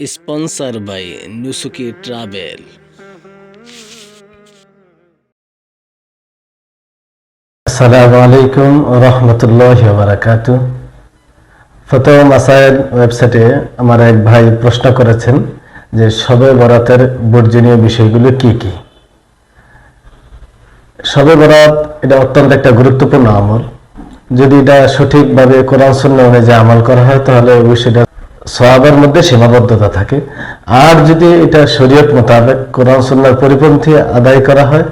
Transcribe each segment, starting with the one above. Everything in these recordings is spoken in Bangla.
Sponsor by নুসুকি travel. আসসালামু আলাইকুম রহমতুল্লাহ বারাকাতু ফতোয়া মাসায়ের ওয়েবসাইটে আমার এক ভাই প্রশ্ন করেছেন যে সবে বরাতের বর্জনীয় বিষয়গুলো কি কি? সবে বরাত এটা অত্যন্ত একটা গুরুত্বপূর্ণ আমল। যদি এটা সঠিকভাবে কোরআন শূন্য অনুযায়ী আমল করা হয়, তাহলে অবশ্যই সহাবের মধ্যে সীমাবদ্ধতা থাকে। আর যদি এটা শরীয়ত মোতাবেক কোরআন সুন্নার পরিপন্থী আদায় করা হয়,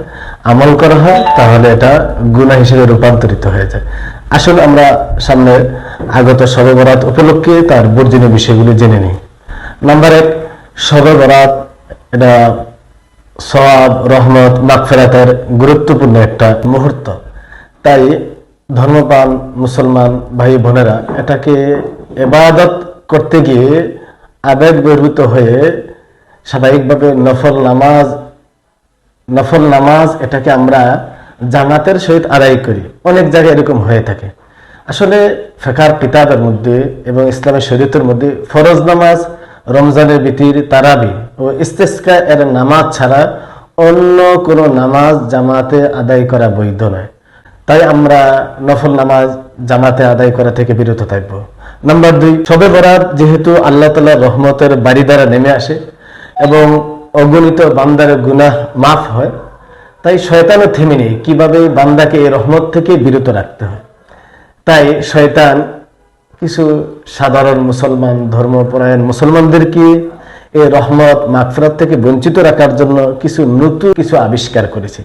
আমল করা হয়, তাহলে এটা গুণা হিসেবে রূপান্তরিত হয়ে যায়। আসলে আমরা সামনে আগত শবে বরাত উপলক্ষে তার বর্জনীয় বিষয়গুলি জেনে নিই। নাম্বার এক শবে বরাত এটা সওয়াব, রহমত, মাগফেরাতের গুরুত্বপূর্ণ একটা মুহূর্ত। তাই ধর্মপান মুসলমান ভাই বোনেরা এটাকে এবাদত করতে গিয়ে আবেগ বহির্ভূত হয়ে স্বাভাবিকভাবে নফল নামাজ নফল নামাজ এটাকে আমরা জামাতের সহিত আদায় করি। অনেক জায়গায় এরকম হয়ে থাকে। আসলে ফেকার কিতাবের মধ্যে এবং ইসলামের শরীয়তের মধ্যে ফরজ নামাজ, রমজানের বিতির তারাবি ও ইস্তেস্কা এর নামাজ ছাড়া অন্য কোনো নামাজ জামাতে আদায় করা বৈধ নয়। তাই আমরা নফল নামাজ জামাতে আদায় করা থেকে বিরত থাকব। নাম্বার দুই সবে বরাত যেহেতু আল্লাহ তালার রহমতের বাড়ি দ্বারা নেমে আসে এবং অগণিত বান্দার গুনাহ মাফ হয়, তাই শয়তানও থেমে নেই। কীভাবে বান্দাকে এই রহমত থেকে বিরত রাখতে হয়? তাই শয়তান কিছু সাধারণ মুসলমান, ধর্মপরায়ণ মুসলমানদেরকে এই রহমত, মাগফিরাত থেকে বঞ্চিত রাখার জন্য কিছু নতুন কিছু আবিষ্কার করেছে।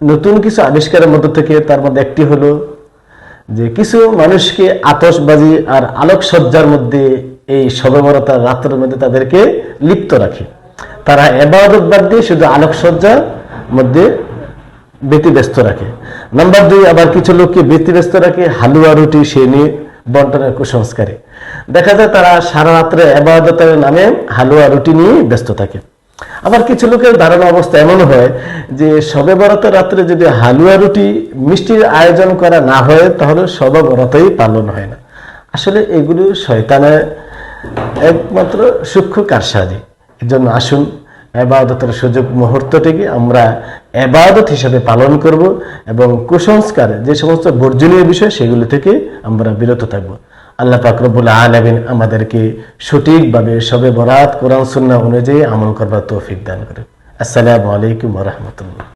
নতুন কিছু আবিষ্কারের মধ্য থেকে তার মধ্যে একটি হলো যে কিছু মানুষকে আতসবাজি আর আলোকসজ্জার মধ্যে এই সবেবরতার রাত্রের মধ্যে তাদেরকে লিপ্ত রাখে। তারা এবাদত বাদ দিয়ে শুধু আলোকসজ্জার মধ্যে ব্যতিব্যস্ত রাখে। নাম্বার দুই, আবার কিছু লোককে ব্যতিব্যস্ত রাখে, হালুয়া রুটি সে নিয়ে বন্টনের কুসংস্কারে। দেখা যায় তারা সারা রাত্রে এবাদতের নামে হালুয়া রুটি নিয়ে ব্যস্ত থাকে। আবার কিছু লোকের ধারণা অবস্থা এমন হয় যে সবে বরাতের রাত্রে যদি হালুয়া রুটি মিষ্টির আয়োজন করা না হয়, তাহলে সবে বরাতেই পালন হয় না। আসলে এগুলো শয়তানের একমাত্র সূক্ষ্ম কারসাজি। এর জন্য আসুন, এবাদতের সুযোগ মুহূর্তটিকে আমরা এবাদত হিসাবে পালন করব এবং কুসংস্কার যে সমস্ত বর্জনীয় বিষয়, সেগুলো থেকে আমরা বিরত থাকব। আল্লাহ পাকরবুল আলমিন আমাদেরকে সঠিকভাবে সবে বরাত কোরআন সুন্না অনুযায়ী আমল করবার তৌফিক দান করে আসসালামু আলাইকুম রহমতুল্লাহ।